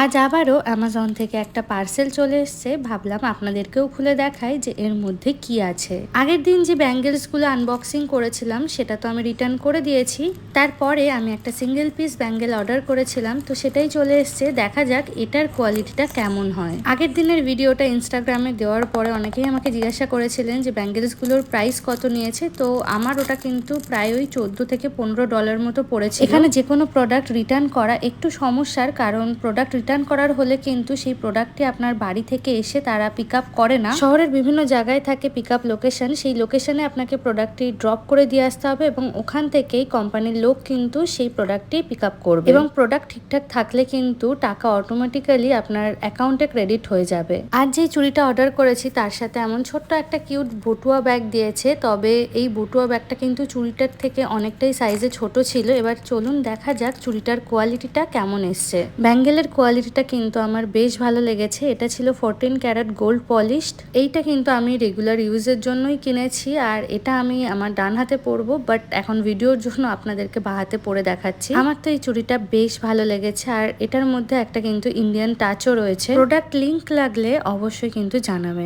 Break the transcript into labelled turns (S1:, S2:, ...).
S1: আজ আবারও অ্যামাজন থেকে একটা পার্সেল চলে এসছে। ভাবলাম আপনাদেরকেও খুলে দেখাই যে এর মধ্যে কি আছে। আগের দিন যে ব্যাঙ্গেলসগুলো আনবক্সিং করেছিলাম, সেটা তো আমি রিটার্ন করে দিয়েছি। তারপরে আমি একটা সিঙ্গেল পিস ব্যাঙ্গেল অর্ডার করেছিলাম, তো সেটাই চলে এসছে। দেখা যাক এটার কোয়ালিটিটা কেমন হয়। আগের দিনের ভিডিওটা ইনস্টাগ্রামে দেওয়ার পরে অনেকেই আমাকে জিজ্ঞাসা করেছিলেন যে ব্যাঙ্গেলসগুলোর প্রাইস কত নিয়েছে, তো আমার ওটা কিন্তু প্রায় ওই চোদ্দ থেকে পনেরো ডলার মতো পড়েছে এখানে যে কোনো প্রোডাক্ট রিটার্ন করা একটু সমস্যার, কারণ প্রোডাক্ট রিটার্ন করার হলে কিন্তু সেই প্রোডাক্টটি আপনার বাড়ি থেকে এসে তারা পিক আপ করে না। শহরের বিভিন্ন জায়গায় থাকে পিক আপ লোকেশন সেই লোকেশনে আপনাকে প্রোডাক্টটি ড্রপ করে দিয়ে আসতে হবে এবং ওখান থেকেই কোম্পানির লোক কিন্তু সেই প্রোডাক্টটি পিক আপ করবে। এবং প্রোডাক্ট ঠিকঠাক থাকলে কিন্তু টাকা অটোমেটিক্যালি আপনার অ্যাকাউন্টে ক্রেডিট হয়ে যাবে। আর যে চুড়িটা অর্ডার করেছি তার সাথে এমন ছোট্ট একটা কিউট বটুয়া ব্যাগ দিয়েছে, তবে এই বটুয়া ব্যাগটা কিন্তু চুড়িটার থেকে অনেকটাই সাইজে ছোট ছিল। এবার চলুন দেখা যাক চুড়িটার কোয়ালিটিটা কেমন এসছে। ব্যাঙ্গেলের কোয়ালিটিটা কিন্তু আমার বেশ ভালো লেগেছে। এটা ছিল ফোরটিন ক্যারেট গোল্ড পলিশড এইটা কিন্তু আমি রেগুলার ইউজের জন্যই কিনেছি আর এটা আমি আমার ডান হাতে পরবো বাট এখন ভিডিওর জন্য আপনাদেরকে বা হাতে পরে দেখাচ্ছি। আমার তো এই চুড়িটা বেশ ভালো লেগেছে আর এটার মধ্যে একটা কিন্তু ইন্ডিয়ান টাচও রয়েছে। প্রোডাক্ট লিঙ্ক লাগলে অবশ্যই কিন্তু জানাবেন।